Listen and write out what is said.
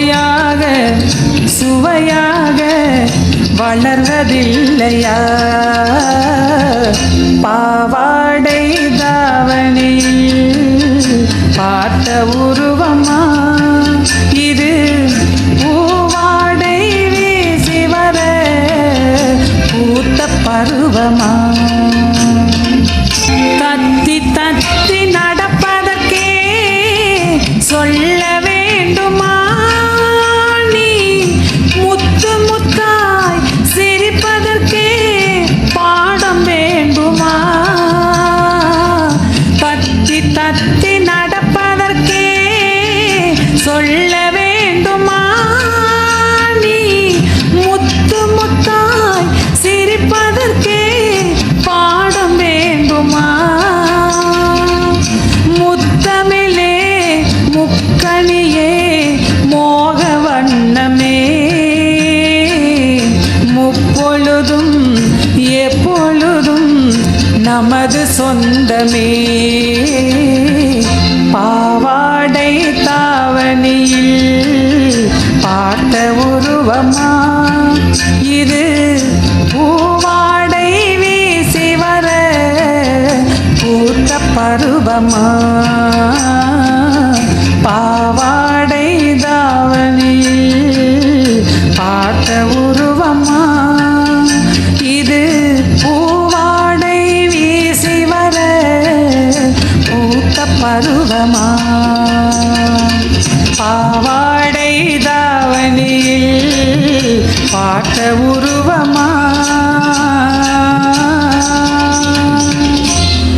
சுவையாக சுவையாக வளர்வதில்லையா? பாவாடை தாவணியில் பார்த்த உருவமா? இது பூவாடை வீசி வர பூத்த பருவமா? தத்தி தத்தி நடப்பதற்கே சொல்லவே முத்தமிழே முக்கணியே மோக வண்ணமே முப்பொழுதும் எப்பொழுதும் நமது சொந்தமே. பருவமா பாவாடை தாவணியில் பார்த்த உருவமா? இது பூவாடை வீசி வர பூத்த பருவமா? பாவாடை தாவணியில் பார்த்த உருவ